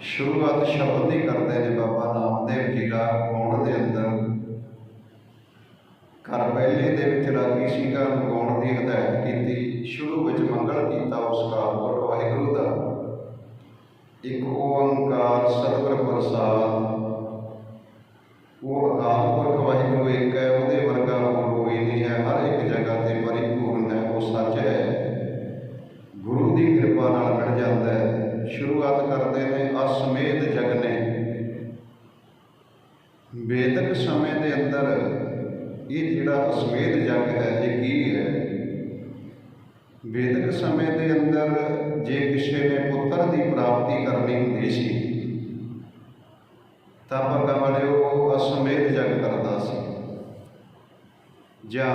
ਸ਼ੁਰੂਆਤ ਸ਼ਬਦ ਦੀ ਕਰਦੇ ਨੇ ਬਾਬਾ ਨਾਮਦੇਵ ਜੀ ਦਾ ਗਾਉਣ ਦੇ ਅੰਦਰ। ਘਰ ਪਹਿਲੇ ਦੇ ਵਿੱਚ ਰਾਗੀ ਸਿੰਘਾਂ ਨੂੰ ਗਾਉਣ ਦੀ ਹਦਾਇਤ ਕੀਤੀ। ਸ਼ੁਰੂ ਵਿੱਚ ਮੰਗਲ ਕੀਤਾ ਉਸ ਕਾਲਪੁਰਖ ਵਾਹਿਗੁਰੂ ਦਾ। ਇੱਕ ਓੰਕਾਰ, ਸਤਿਗੁਰ ਪ੍ਰਸਾਦ ਵੇਦਕ ਸਮੇਂ ਦੇ ਅੰਦਰ ਇਹ ਜਿਹੜਾ ਅਸਮੇਧ ਜਗ ਹੈ, ਇਹ ਕੀ ਹੈ? ਵੇਦਕ ਸਮੇਂ ਦੇ ਅੰਦਰ ਜੇ ਕਿਸੇ ਨੇ ਪੁੱਤਰ ਦੀ ਪ੍ਰਾਪਤੀ ਕਰਨੀ ਹੁੰਦੀ ਸੀ, ਤਾਂ ਭਗਾ ਵਾਲਿਓ ਅਸਮੇਧ ਜਗ ਕਰਦਾ ਸੀ। ਜਾਂ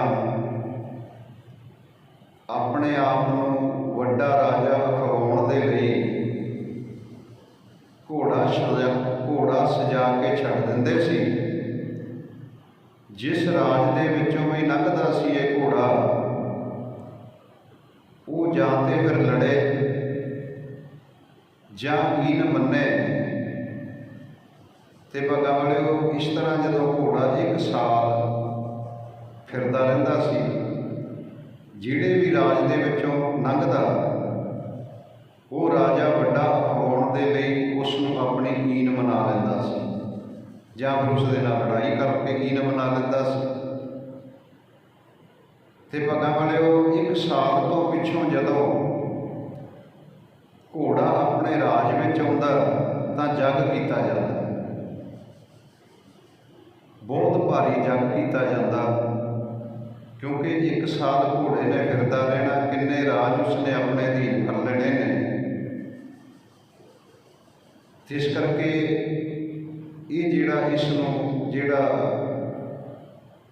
ਆਪਣੇ ਆਪ ਨੂੰ ਵੱਡਾ ਰਾਜਾ ਅਖਵਾਉਣ ਦੇ ਲਈ ਘੋੜਾ ਸਜਾ ਘੋੜਾ ਸਜਾ ਕੇ ਛੱਡ ਦਿੰਦੇ ਸੀ। ਜਿਸ ਰਾਜ ਦੇ ਵਿੱਚੋਂ ਵੀ ਲੰਘਦਾ ਸੀ ਇਹ ਘੋੜਾ, ਉਹ ਜਾਂ ਤੇ ਫਿਰ ਲੜੇ ਜਾਂ ਈਨ ਮੰਨੇ। ਤੇ ਭਗਾ ਵਾਲਿਓ, ਇਸ ਤਰ੍ਹਾਂ ਜਦੋਂ ਘੋੜਾ ਇੱਕ ਸਾਲ ਫਿਰਦਾ ਰਹਿੰਦਾ ਸੀ, ਜਿਹੜੇ ਵੀ ਰਾਜ ਦੇ ਵਿੱਚੋਂ ਲੰਘਦਾ ਜਾਂ ਫਿਰ ਉਸ ਦੇ ਨਾਲ ਲੜਾਈ ਕਰਕੇ ਈਨ ਮਨਾ ਲੈਂਦਾ ਸੀ। ਤੇ ਭਗਾ ਵਾਲਿਓ, ਇੱਕ ਸਾਲ ਤੋਂ ਪਿੱਛੋਂ ਜਦੋਂ ਘੋੜਾ ਆਪਣੇ ਰਾਜ ਵਿੱਚ ਆਉਂਦਾ, ਤਾਂ ਜੱਗ ਕੀਤਾ ਜਾਂਦਾ। ਬਹੁਤ ਭਾਰੀ ਜੰਗ ਕੀਤਾ ਜਾਂਦਾ, ਕਿਉਂਕਿ ਇੱਕ ਸਾਲ ਘੋੜੇ ਨੇ ਫਿਰਦਾ ਰਹਿਣਾ, ਕਿੰਨੇ ਰਾਜ ਉਸਨੇ ਆਪਣੇ ਅਧੀਨ ਕਰ ਲੈਣੇ ਨੇ। ਤੇ ਇਸ ਕਰਕੇ ਇਹ ਜਿਹੜਾ ਇਸ ਨੂੰ ਜਿਹੜਾ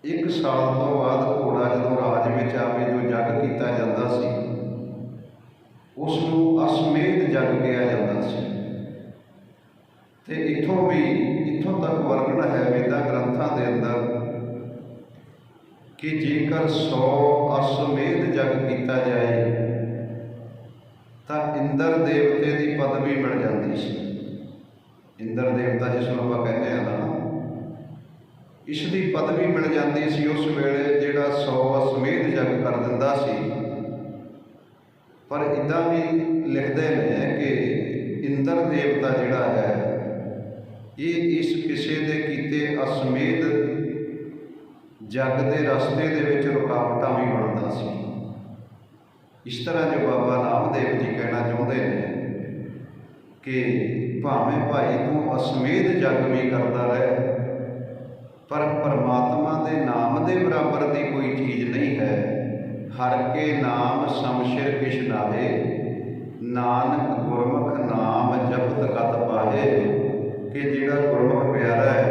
ਇੱਕ ਸਾਲ ਤੋਂ ਬਾਅਦ ਘੋੜਾ ਜਦੋਂ ਰਾਜ ਵਿੱਚ ਆਵੇ, ਜੋ ਜੱਗ ਕੀਤਾ ਜਾਂਦਾ ਸੀ ਉਸ ਨੂੰ ਅਸਮੇਧ ਜੱਗ ਕਿਹਾ ਜਾਂਦਾ ਸੀ। ਤੇ ਇਥੋਂ ਵੀ, ਇਥੋਂ ਤੱਕ ਵਰਣਨ ਹੈ ਵੇਦਾਂ ਗ੍ਰੰਥਾਂ ਦੇ ਅੰਦਰ ਕਿ ਜੇਕਰ 100 ਅਸਮੇਧ ਜਗ ਕੀਤਾ ਜਾਏ, ਤਾਂ ਇੰਦਰ ਦੇਵਤੇ ਦੀ ਪਦਵੀ ਮਿਲ ਜਾਂਦੀ ਸੀ। ਇੰਦਰ ਦੇਵਤਾ ਜਿਸ ਨੂੰ ਆਪਾਂ ਕਹਿੰਦੇ ਆ ਨਾ, ਇਸ ਦੀ ਪਦਵੀ ਮਿਲ ਜਾਂਦੀ ਸੀ ਉਸ ਵੇਲੇ ਜਿਹੜਾ ਸੌ ਅਸਮੇਧ ਜਗ ਕਰ ਦਿੰਦਾ ਸੀ। ਪਰ ਇਦਾਂ ਵੀ ਲਿਖਦੇ ਨੇ ਕਿ ਇੰਦਰ ਦੇਵਤਾ ਜਿਹੜਾ ਹੈ, ਇਹ ਇਸ ਕਿਸੇ ਦੇ ਕੀਤੇ ਅਸਮੇਧ ਜਗ ਦੇ ਰਸਤੇ ਦੇ ਵਿੱਚ ਰੁਕਾਵਟਾਂ ਵੀ ਬਣਦਾ ਸੀ। ਇਸ ਤਰ੍ਹਾਂ ਜੋ ਬਾਬਾ ਨਾਮਦੇਵ ਜੀ ਕਹਿਣਾ ਚਾਹੁੰਦੇ ਨੇ ਕਿ ਭਾਵੇਂ ਭਾਈ ਤੂੰ ਅਸਮੇਧ ਜਗ ਮੇ ਕਰਦਾ ਰਹਿ, ਪਰ ਪਰਮਾਤਮਾ ਦੇ ਨਾਮ ਦੇ ਬਰਾਬਰ ਦੀ ਕੋਈ ਚੀਜ਼ ਨਹੀਂ ਹੈ। ਹਰ ਕੇ ਨਾਮ ਸਮਸ਼ਿਰ ਕਿਸ਼ਨਾਏ ਨਾਨਕ ਗੁਰਮੁਖ ਨਾਮ ਜਪਤ ਕਤ ਪਾਏ ਕਿ ਜਿਹੜਾ ਗੁਰਮੁਖ ਪਿਆਰਾ ਹੈ